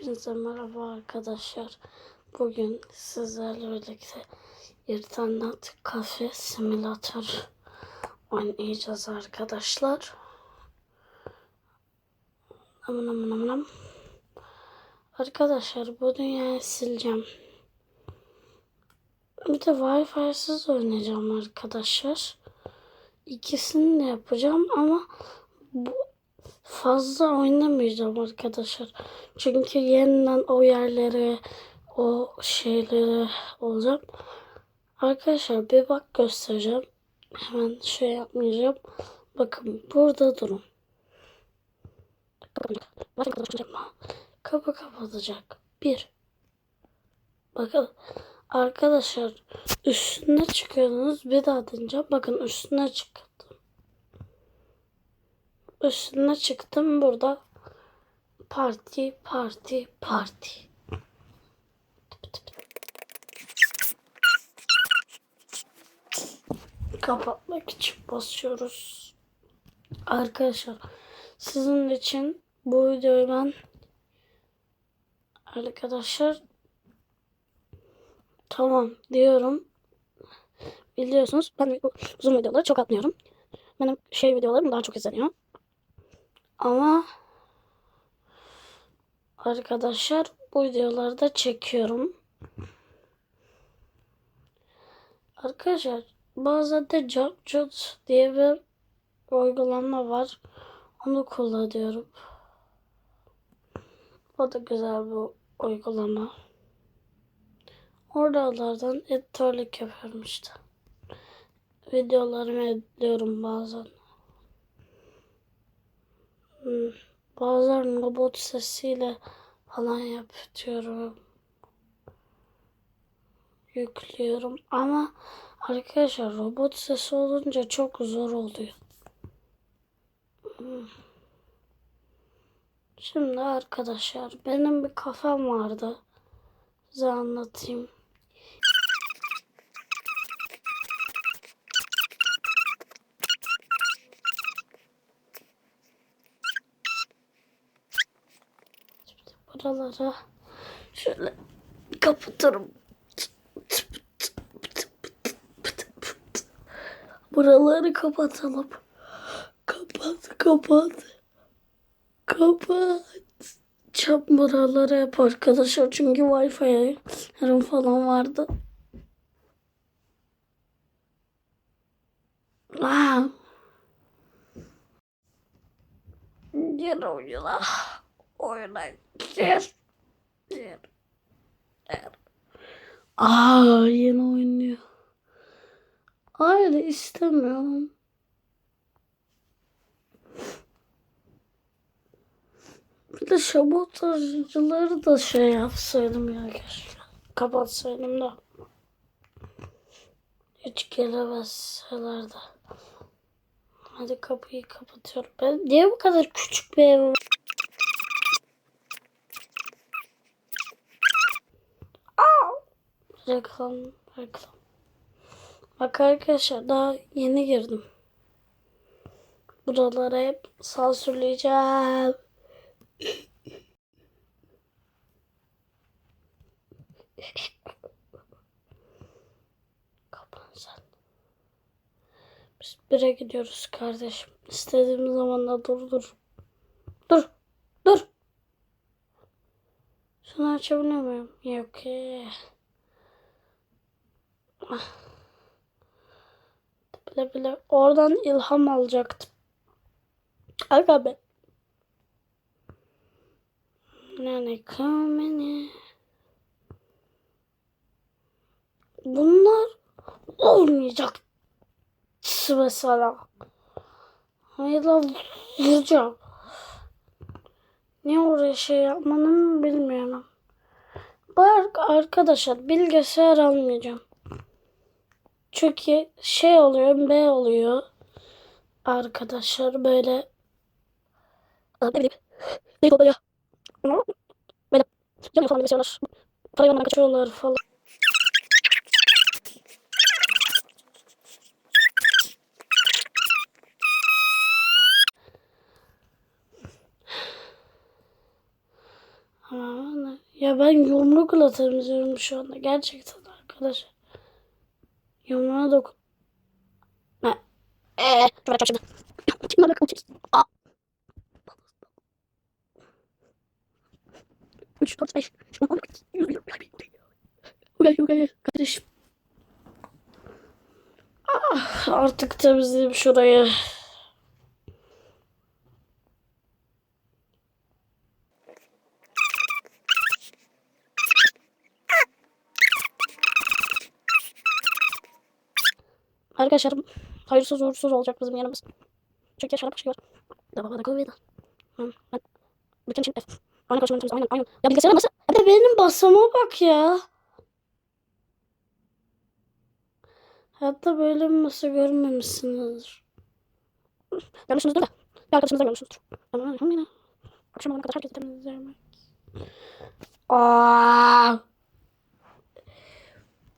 Hepinize merhaba arkadaşlar. Bugün sizlerle birlikte internet kafe simülatör oynayacağız arkadaşlar. Aman aman aman. Arkadaşlar bu dünyayı sileceğim. Bir de Wi-Fi'siz oynayacağım arkadaşlar. İkisini de yapacağım ama bu fazla oynamayacağım arkadaşlar. Çünkü yeniden o yerlere, o şeylere olacağım. Arkadaşlar bir bak göstereceğim. Hemen şey yapmayacağım. Bakın burada durun. Kapı kapatacak. Bir. Bakın arkadaşlar üstüne çıkıyorsunuz. Bir daha deneyeceğim. Bakın üstüne çıktım. Üstüne çıktım burada. Parti, parti, parti. Kapatmak için basıyoruz. Arkadaşlar sizin için bu videoyu ben arkadaşlar tamam diyorum. Biliyorsunuz ben uzun videoları çok atmıyorum. Benim şey videolarım daha çok izleniyor. Ama arkadaşlar bu videoları da çekiyorum. Arkadaşlar bazen de Jobjot diye bir uygulama var. Onu kullanıyorum. O da güzel bir uygulama. Oralardan editörlük yapıyorum işte. Videolarımı editliyorum bazen. Bazen robot sesiyle falan yapıyorum. Yüklüyorum ama arkadaşlar robot sesi olunca çok zor oluyor. Şimdi arkadaşlar benim bir kafam vardı. Size anlatayım. Buralara şöyle kapatırım. Buraları kapatalım. Kapat, kapat. Kapat. Çap buraları hep arkadaşlar çünkü Wi-Fi yarım falan vardı. Aa. Gel oyuna. Gel. Aa yeni oynuyor. Hayır istemiyorum. Bir de sabotajcıları da şey yapsaydım ya keşke. Kapatsaydım da. Hiç gelemezseler de. Hadi kapıyı kapatıyorum. Ben niye bu kadar küçük bir ev Reklam, reklam. Bak arkadaşlar daha yeni girdim. Buraları hep sansürleyeceğim. Kapan sen. Biz bire gidiyoruz kardeşim. İstediğim zaman da dur dur. Dur. Dur. Şunu açabiliyor muyum? Yok ki. Bile bile oradan ilham alacaktım. Aga be. Yani kamene. Bunlar olmayacak. Mesela. Hayır vuracağım. Niye oraya şey yapmanı bilmiyorum. Bak arkadaşlar bilgisayar almayacağım. Çünkü şey oluyor, B oluyor. Arkadaşlar böyle ne bileyim. Ne oluyor? Böyle yanıyor falan bilgisayarlar. Para kaçıyorlar falan. Ya ben yumrukla temizliyorum şu anda. Gerçekten arkadaşlar. Yumruğuna dokun. Eee. Açacağım şimdi. Şimdi bakalım. Aa. Üç, dört, beş. Gel, gel, gel. Kardeşim. Ah, artık temizleyeyim şurayı. Arkadaşlar hayırsız uğursuz olacak bizim yanımız. Çünkü şarap çıkıyor. Devam da Covid. Ben bütün için F. Aynen karşımda aynen aynen. Ya bilgisayara nasıl? Hadi benim basama bak ya. Hatta böyle bir masa görmemişsinizdir. Görmüşsünüzdür de. Bir arkadaşınızdan görmüşsünüzdür. Ama ben yine. Akşam olana kadar herkesi temizlerim. Aaaa.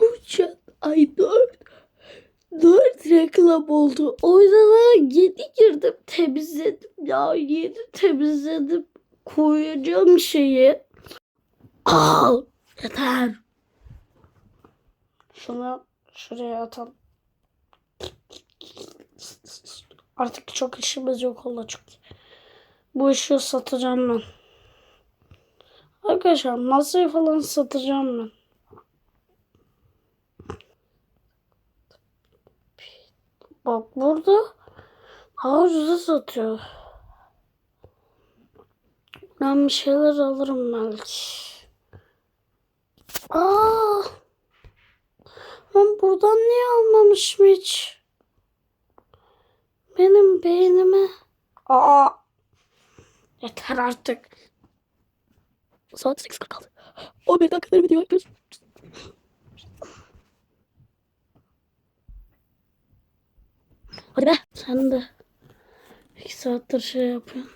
Uçan ay dört. Dört reklam oldu. O yüzden yeni girdim temizledim ya. Yeni temizledim. Koyacağım şeyi. Al. Yeter. Şunu şuraya atalım. Artık çok işimiz yok olacak. Bu ışığı satacağım ben. Arkadaşlar masayı falan satacağım ben. Bak burada daha ucuza satıyor. Ben bir şeyler alırım belki. Aa! Ben buradan niye almamışım hiç? Benim beynime. Aa! Yeter artık. Saat 8.46. 11 dakikadır video yapıyoruz. Hadi be. Sen de. İki saattir şey yapıyorsun.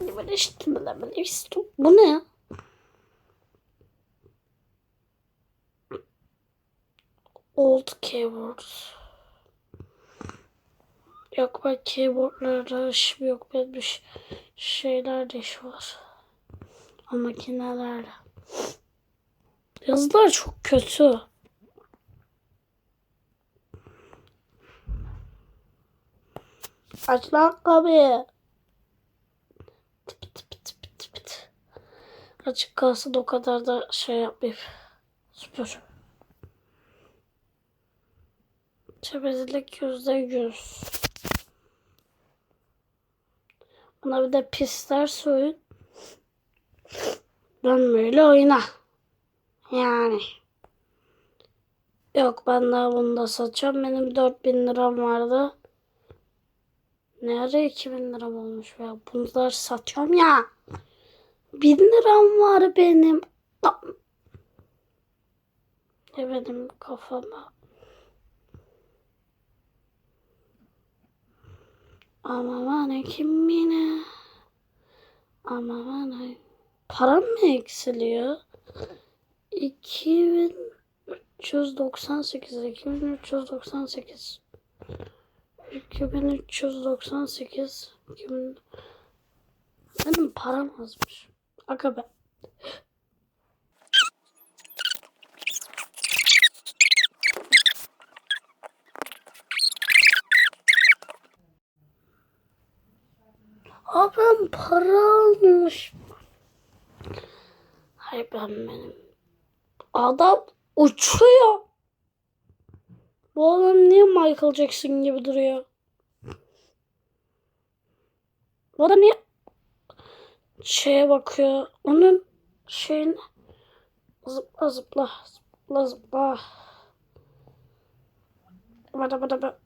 Böyle işte böyle böyle işte. Bu ne ya? Old keyboards. Yok ben keyboardlarda işim yok. Benim bir şeylerde iş var. O makinelerle. Yazılar çok kötü. Aç lan kapıyı. Tıp tıp tıp tıp tıp. Açık kalsın o kadar da şey yapmayayım. Süper. Temizlik yüzde yüz. Buna bir de pisler soyun. Ben böyle oyna. Yani. Yok ben daha bunu da satacağım. Benim 4000 liram vardı. Ne ara 2000 liram olmuş ya. Bunları satıyorum ya. 1000 liram var benim. Ne benim kafama. Ama bana kim yine? Ama bana param mı eksiliyor? 2398 2398 2398 2000 Benim param azmış. Aga ben para almış. Hayır ben benim. Adam uçuyor. Bu adam niye Michael Jackson gibi duruyor? Bu adam niye şeye bakıyor? Onun şeyine zıpla zıpla zıpla zıpla. Bada bada bada.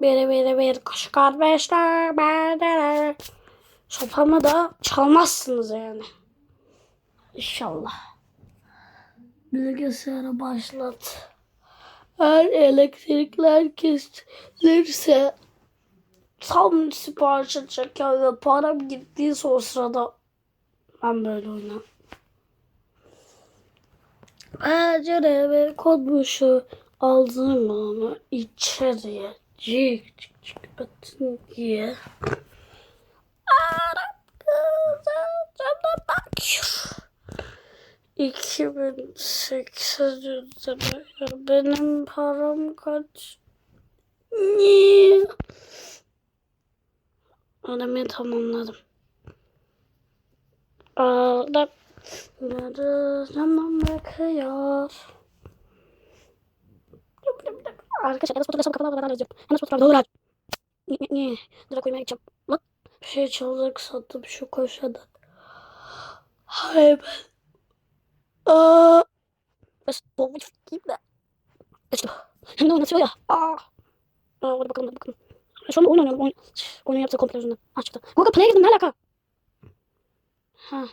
Biri biri bir kuş kardeşler. Bada. Sopamı da çalmazsınız yani. İnşallah. Bilgisayarı başlat. Eğer elektrikler kesilirse tam siparişi çeker ve param gittiyse o sırada ben böyle oynarım. Pencereme konmuşu aldım onu içeriye cik cik cik atın diye. Arap kızı. 2800 lira. Benim param kaç? Niye? Ödemeyi tamamladım. Yarı zaman bakıyor. Arkadaşlar Batur'la hesabı kapalı yazıyorum. Enes Batur abi doğru aç. Niye? Direkt uyumaya gideceğim. Lan. Bir şey çalacak sattım şu koşada. Hayır ben. Aa. Bes dolmuş gibi de. İşte. Hem de oynatıyor ya. Aa. Aa hadi bakalım hadi bakalım. Şu anda oyun oynuyorum. Oyun, oyunun yaptığı komple yüzünden. Ha çıktı. Google Play'e girdim ne alaka? Ha.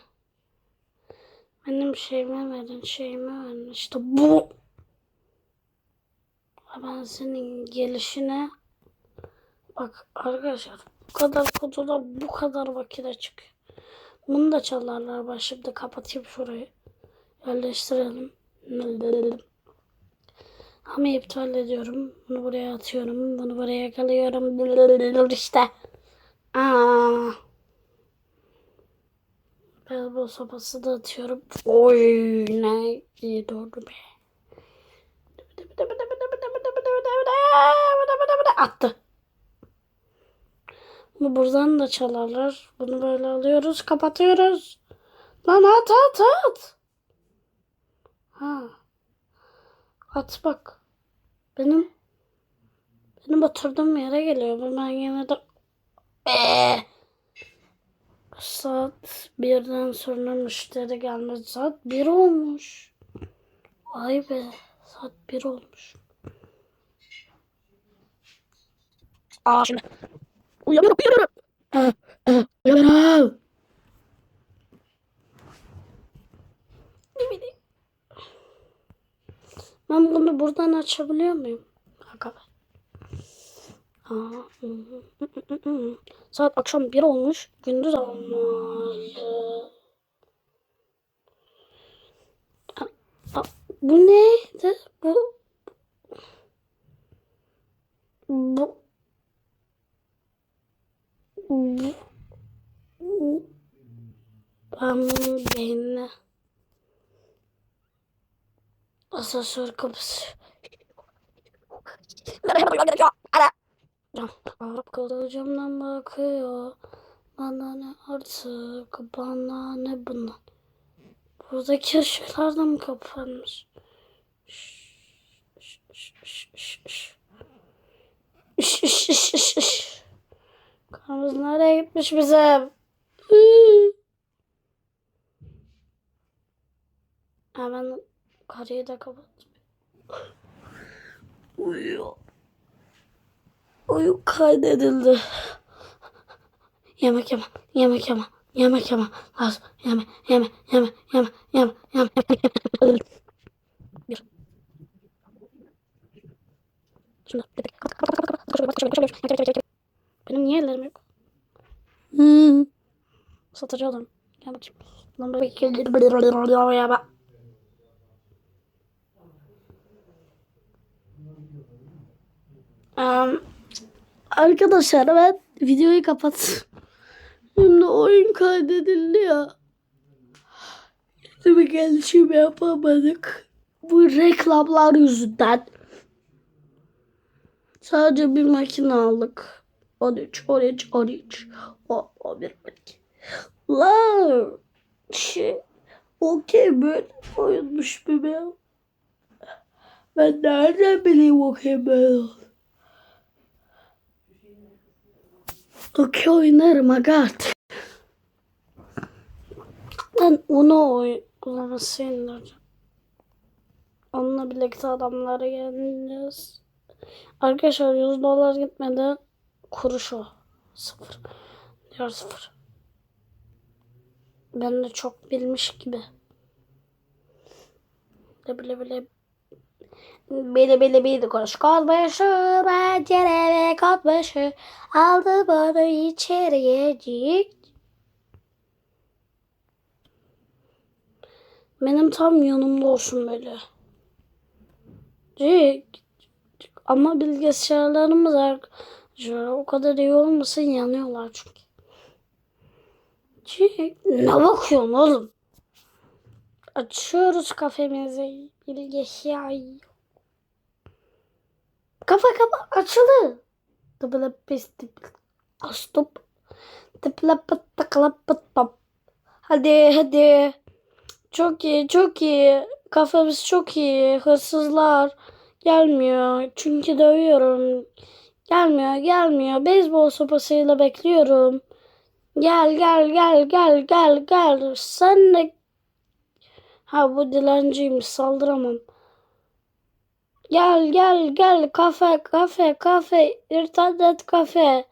Benim şeyime verin şeyime verin. İşte bu. Ben senin gelişine bak arkadaşlar bu kadar kutuda bu kadar vakit çıkıyor. Bunu da çalarlar. Ben şimdi kapatayım şurayı. Yerleştirelim. Ama iptal ediyorum. Bunu buraya atıyorum. Bunu buraya yakalıyorum. İşte. Aa. Beyzbol sopası da atıyorum. Oy ne iyi doğru be. Attı. Bunu buradan da çalarlar. Bunu böyle alıyoruz, kapatıyoruz. Lan at at at. Ha. At bak. Benim benim oturduğum yere geliyor. Ben yine de Eee. Saat birden sonra müşteri gelmedi. Saat bir olmuş. Vay be. Saat bir olmuş. Aa şimdi. Uyanıyorum uyanıyorum. Uyanıyorum. Ne bileyim. Ben bunu buradan açabiliyor muyum? Hı hı. Saat akşam bir olmuş. Gündüz aa, Bu neydi? Bu bu bu ben bunun beynine asansör kapısı. Arap kalı camdan bakıyor. Bana ne artık bana ne bundan. Buradaki ışıklar da mı kapanmış? Karnımız nereye gitmiş bizim? Hemen karıyı da kapat. Uyuyor. Uyu kaydedildi. Yemek yeme, yemek yeme, yemek yeme. Az yeme, yeme, yeme, yeme, yeme, yeme. Bir. Şunu. Benim niye ellerim yok? Hmm. Satıcı adam. Gel bakayım. Lan böyle ya bak. Um, arkadaşlar ben videoyu kapat. Şimdi oyun kaydedildi ya. Şimdi gelişim yapamadık. Bu reklamlar yüzünden. Sadece bir makine aldık. 13, 13, 13. O, 11, 12. Lan. Şey. Okey böyle oyunmuş bir be. Ben nereden bileyim okey böyle. Okey oynarım aga artık. Ben onu uygulaması indireceğim. Onunla birlikte adamlara geleceğiz. Arkadaşlar 100 dolar gitmedi. Kuruş o. Sıfır. Diğer sıfır. Ben de çok bilmiş gibi. Bile bile bile. Bile bile bile koş kol başı pencere ve kot başı aldı bana içeriye cik. Benim tam yanımda olsun böyle. Cik. Ama bilgisayarlarımız arkadaşlar o kadar iyi olmasın yanıyorlar çünkü. Cik. Ne bakıyorsun oğlum? Açıyoruz kafemizi. Bilge yay. Kafa kafa açılı. Tıbıla pis tıp. Stop. Tıpla pıt tıkla pıt top. Hadi hadi. Çok iyi çok iyi. Kafamız çok iyi. Hırsızlar gelmiyor. Çünkü dövüyorum. Gelmiyor gelmiyor. Beyzbol sopasıyla bekliyorum. Gel gel gel gel gel gel. Sen de Ha bu dilenciymiş saldıramam. Gel gel gel kafe kafe kafe internet kafe.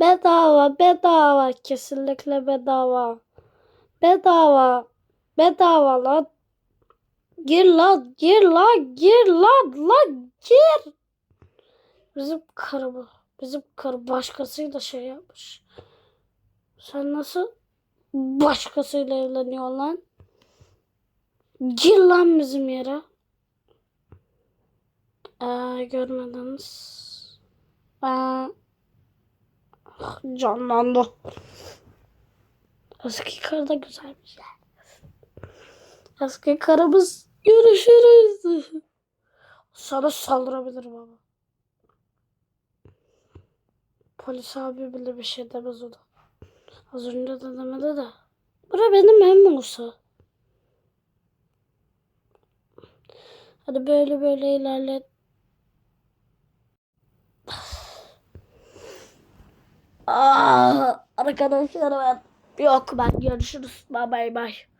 Bedava bedava kesinlikle bedava. Bedava bedava lan. Gir lan gir lan gir lan lan gir. Bizim karı bu. Bizim karı başkasıyla şey yapmış. Sen nasıl başkasıyla evleniyorsun lan? Gir lan bizim yere. Ee, görmediniz. Ah, canlandı. Eski karı da güzelmiş. Eski karımız görüşürüz. Sana saldırabilir baba. Polis abi bile bir şey demez o da. Az önce de demedi de. Bura benim evim olsa. Hadi böyle böyle ilerlet. Ah, arkadaşlar ben yok ben görüşürüz. Bye bye bye.